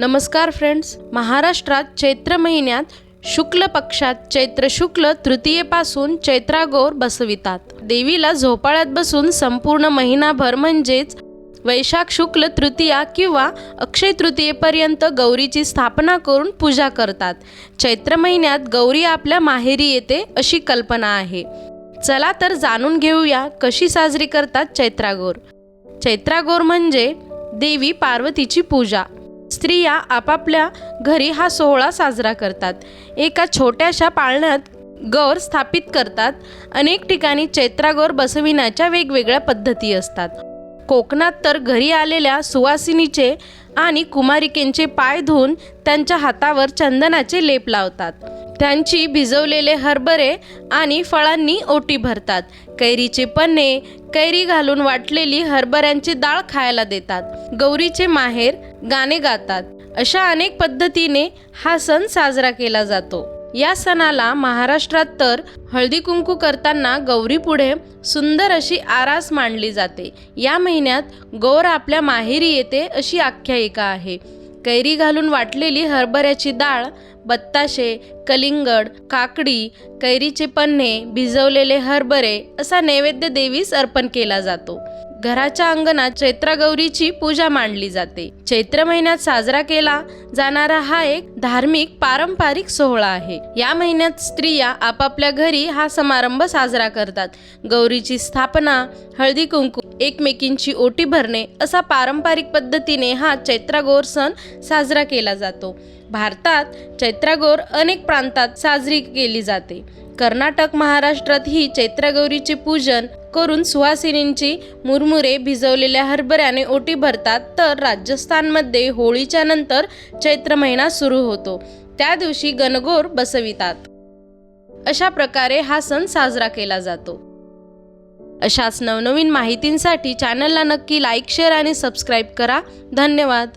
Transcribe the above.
नमस्कार फ्रेंड्स महाराष्ट्रात चैत्र महिन्यात शुक्ल पक्षात चैत्र शुक्ल तृतीयेपासून चैत्रागौर बसवितात. देवीला झोपाळ्यात बसून संपूर्ण महिनाभर म्हणजेच वैशाख शुक्ल तृतीया किंवा अक्षय तृतीयेपर्यंत गौरीची स्थापना करून पूजा करतात. चैत्र महिन्यात गौरी आपल्या माहेरी येते अशी कल्पना आहे. चला तर जाणून घेऊया कशी साजरी करतात चैत्रागौर. चैत्रागौर म्हणजे देवी पार्वतीची पूजा. स्त्रिया आपापल्या घरी हा सोहळा साजरा करतात. एका छोट्याशा पाळण्यात गौर स्थापित करतात. अनेक ठिकाणी चैत्रागौर बसविण्याच्या वेगवेगळ्या पद्धती असतात. कोकणात तर घरी आलेल्या सुवासिनीचे आणि कुमारिकेंचे पाय धुवून त्यांच्या हातावर चंदनाचे लेप लावतात. त्यांची भिजवलेले हरभरे आणि फळांनी ओटी भरतात. कैरीचे पन्ने कैरी घालून वाटलेली हरभऱ्यांची डाळ खायला देतात. गौरीचे माहेर गाणे गातात. अशा अनेक पद्धतीने हा सण साजरा केला जातो. या सणाला महाराष्ट्रात तर हळदी कुंकू करताना गौरीपुढे सुंदर अशी आरास मांडली जाते. या महिन्यात गौर आपल्या माहेरी येते अशी आख्यायिका आहे. कैरी घालून वाटलेली हरभऱ्याची डाळ बत्ताशे कलिंगड काकडी कैरीचे पन्हे भिजवलेले हरभरे असा नैवेद्य देवीस अर्पण केला जातो. घराच्या अंगणात चैत्रगौरीची पूजा मांडली जाते. चैत्र महिन्यात साजरा केला जाणारा हा एक धार्मिक पारंपरिक सोहळा आहे. या महिन्यात स्त्रिया आपापल्या घरी हा समारंभ साजरा करतात. गौरीची स्थापना हळदी कुंकू एकमेकींची ओटी भरणे असा पारंपरिक पद्धतीने हा चैत्रागौर सण साजरा केला जातो. भारतात चैत्रागौर अनेक प्रांतात साजरी केली जाते. कर्नाटक महाराष्ट्रात ही चैत्रगौरीचे पूजन करून सुहासिनींची मुरमुरे भिजवलेल्या हरभऱ्याने ओटी भरतात तर राजस्थानमध्ये होळीच्या नंतर चैत्र महिना सुरू होतो. त्या दिवशी गणगौर बसवितात. अशा प्रकारे हा सण साजरा केला जातो. अशाच नवनवीन माहितींसाठी चॅनलला नक्की लाईक शेअर आणि सबस्क्राईब करा. धन्यवाद.